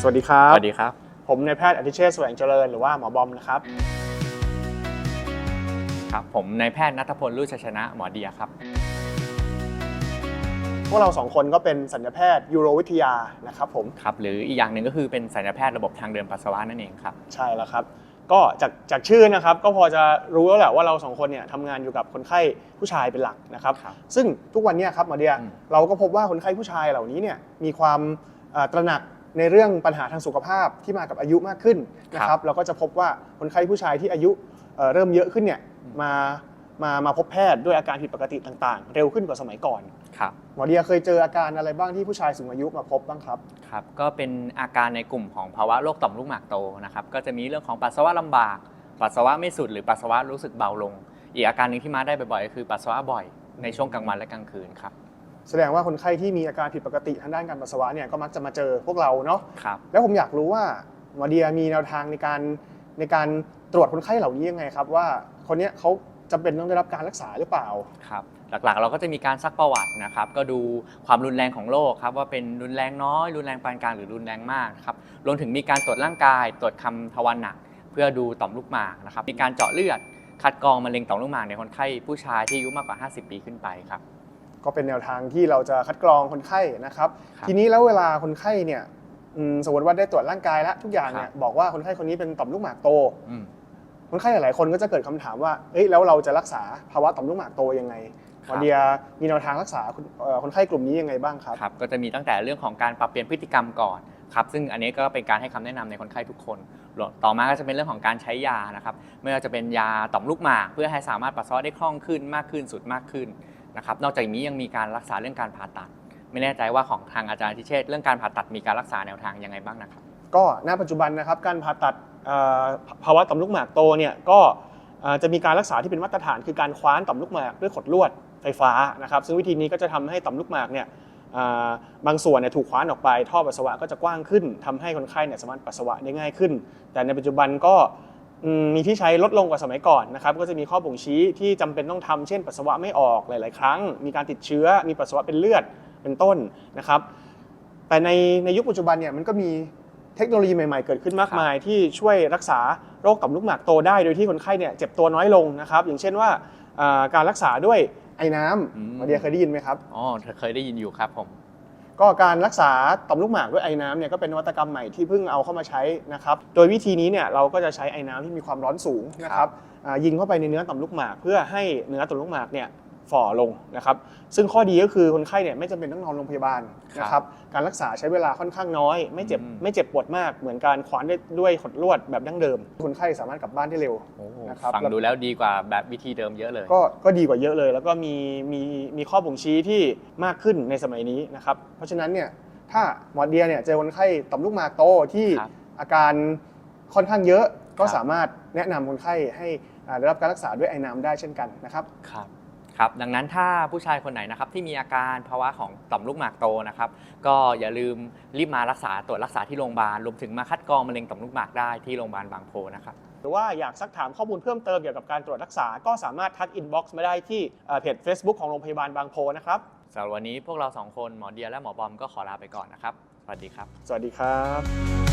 สวัสดีครับ สวัสดีครับ ผมนายแพทย์อธิเชษฐ์แสวงเจริญหรือว่าหมอบอมนะครับ ครับ ผมนายแพทย์นัทพลรุ่ชัยชนะหมอเดียครับ พวกเราสองคนก็เป็นสัญญาแพทย์ยูโรวิทยานะครับผม ครับ หรืออีกอย่างหนึ่งก็คือเป็นสัญญาแพทย์ระบบทางเดินปัสสาวะนั่นเองครับ ใช่แล้วครับ ก็จากจากชื่อนะครับก็พอจะรู้แล้วแหละว่าเราสองคนเนี่ยทำงานอยู่กับคนไข้ผู้ชายเป็นหลักนะครับ ครับซึ่งทุกวันเนี้ครับหมอเดียอืม เราก็พบว่าคนไข้ผู้ชายเหล่านี้เนี่ยมีความเอ่อตระหนัก ในเรื่องปัญหาทางสุขภาพที่มากับอายุมากขึ้นนะครับเราก็จะพบว่าคนไข้ผู้ชายที่อายุเอ่อเริ่มเยอะขึ้นเนี่ยมามามาพบแพทย์ด้วยอาการผิดปกติต่างๆ เร็วขึ้นกว่าสมัยก่อนครับหมอเดียเคยเจออาการอะไรบ้างที่ผู้ชายสูงอายุมาพบบ้างครับครับ ก็เป็นอาการในกลุ่มของภาวะโรคต่อมลูกหมากโตนะครับก็จะมีเรื่องของปัสสาวะลำบาก ปัสสาวะไม่สุดหรือปัสสาวะรู้สึกเบาลง อีกอาการหนึ่งที่มาได้บ่อยๆก็คือปัสสาวะบ่อยในช่วงกลางวันและกลางคืนครับ แสดงว่าคนไข้ที่มีอาการผิดปกติทางด้านการปัสสาวะเนี่ยก็มักจะมาเจอพวกเราเนาะครับ แล้วผมอยากรู้ว่าหมอเดียมีแนวทางในการในการตรวจคนไข้เหล่านี้ยังไงครับ ว่าคนเนี้ยเขาจำเป็นต้องได้รับการรักษาหรือเปล่า ครับ หลักๆ เราก็จะมีการซักประวัตินะครับ ก็ดูความรุนแรงของโรคครับว่าเป็นรุนแรงน้อย รุนแรงปานกลางหรือรุนแรงมากครับ รวมถึงมีการตรวจร่างกาย ตรวจคำทวารหนัก เพื่อดูต่อมลูกหมากนะครับ มีการเจาะเลือด คัดกรองมะเร็งต่อมลูกหมากในคนไข้ผู้ชายที่อายุมากกว่า 50 ปีขึ้นไปครับ ก็เป็นแนวทางที่เราจะคัดกรองคนไข้นะครับครับ ทีนี้แล้วเวลาคนไข้เนี่ยอืมสมมติว่าได้ตรวจร่างกายแล้วทุกอย่างเนี่ยครับบอกว่าคนไข้คนนี้เป็นต่อมลูกหมากโต อืม คนไข้หลายๆคนก็จะเกิดคำถามว่า เอ้ยแล้วเราจะรักษาภาวะต่อมลูกหมากโตยังไงหมอเดียมีแนวทางรักษาคนเอ่อคนไข้กลุ่มนี้ยังไงบ้างครับ ครับก็จะมีตั้งแต่เรื่องของการปรับเปลี่ยนพฤติกรรมก่อนครับซึ่งอันนี้ก็เป็นการให้คำแนะนำในคนไข้ทุกคนรวมต่อมาก็จะเป็นเรื่องของการใช้ยานะครับไม่ว่าจะเป็นยาต่อมลูกหมาก เพื่อให้สามารถปัสสาวะได้คล่องขึ้นมากขึ้นสุดมากขึ้น นะครับนอกจากนี้ยังมีการรักษาเรื่องการผ่าตัด ไม่แน่ใจว่าของทางอาจารย์ทิเชษเรื่องการผ่าตัดมีการรักษาแนวทางยังไงบ้างนะครับ ก็ณปัจจุบันนะครับการผ่าตัดภาวะต่อมลูกหมากโตเนี่ยก็จะมีการรักษาที่เป็นมาตรฐานคือการคว้านต่อมลูกหมากด้วยขดลวดไฟฟ้านะครับ ซึ่งวิธีนี้ก็จะทำให้ต่อมลูกหมากเนี่ยบางส่วนเนี่ยถูกคว้านออกไป ท่อปัสสาวะก็จะกว้างขึ้นทำให้คนไข้เนี่ยสามารถปัสสาวะได้ง่ายขึ้น แต่ในปัจจุบันก็ มมีที่ใช้ลดลงกว่าสมัยก่อนนะครับก็จะมีข้อบ่งชี้ที่จำเป็นต้องทำเช่นปัสสาวะไม่ออกหลาย ๆ ครั้ง มีการติดเชื้อ มีปัสสาวะเป็นเลือดเป็นต้นนะครับ แต่ในในยุคปัจจุบันเนี่ยมันก็มีเทคโนโลยีใหม่ ๆ เกิดขึ้นมากมาย ที่ช่วยรักษาโรคต่อมลูกหมากโตได้ โดยที่คนไข้เนี่ยเจ็บตัวน้อยลงนะครับ อย่างเช่นว่าอ่าการรักษาด้วยไอ้น้อืมำมาเดียเคยได้ยินไหมครับอ๋อเคยได้ยินอยู่ครับผม ก็การรักษาต่อมลูกหมากด้วยไอ้น้ำเนี่ยก็เป็นนวัตกรรมใหม่ที่เพิ่งเอาเข้ามาใช้นะครับ โดยวิธีนี้เนี่ยเราก็จะใช้ไอ้น้ำที่มีความร้อนสูงนะครับอ่ายิงเข้าไปในเนื้อต่อมลูกหมาก เพื่อให้เนื้อต่อมลูกหมากเนี่ย ฝ่อลงนะครับ ซึ่งข้อดีก็คือคนไข้เนี่ยไม่จำเป็นต้องนอนโรงพยาบาลนะครับ การรักษาใช้เวลาค่อนข้างน้อย ไม่เจ็บอืมไม่เจ็บปวดมากเหมือนการขวานด้วยด้วยขดลวดแบบดั้งเดิม คนไข้สามารถกลับบ้านได้เร็วโอ้นะครับฟังดูแล้วดีกว่าแบบวิธีเดิมเยอะเลย ก็ก็ดีกว่าเยอะเลย แล้วก็มีมีมีข้อบ่งชี้ที่มากขึ้นในสมัยนี้นะครับ เพราะฉะนั้นเนี่ยถ้าหมอเดียเนี่ยเจอคนไข้ต่อมลูกหมากโตที่ครับอาการค่อนข้างเยอะก็ครับสามารถแนะนำคนไข้ให้อ่าได้รับการรักษาด้วยไอ้น้ำได้เช่นกันนะครับครับ ครับดังนั้นถ้าผู้ชายคนไหนนะครับที่มีอาการภาวะของต่อมลูกหมากโตนะครับก็อย่าลืมรีบมารักษาตรวจรักษาที่โรงพยาบาลรวมถึงมาคัดกรองมะเร็งต่อมลูกหมากได้ที่โรงพยาบาลบางโพนะครับหรือว่าอยากซักถามข้อมูลเพิ่มเติมเกี่ยวกับการตรวจรักษา ก็สามารถทักอินบ็อกซ์มาได้ที่เอ่อเพจ Facebook ของโรงพยาบาลบางโพนะครับสำหรับวันนี้พวกเราสองคนหมอเดียและหมอบอมก็ขอลาไปก่อนนะครับ สวัสดีครับ สวัสดีครับ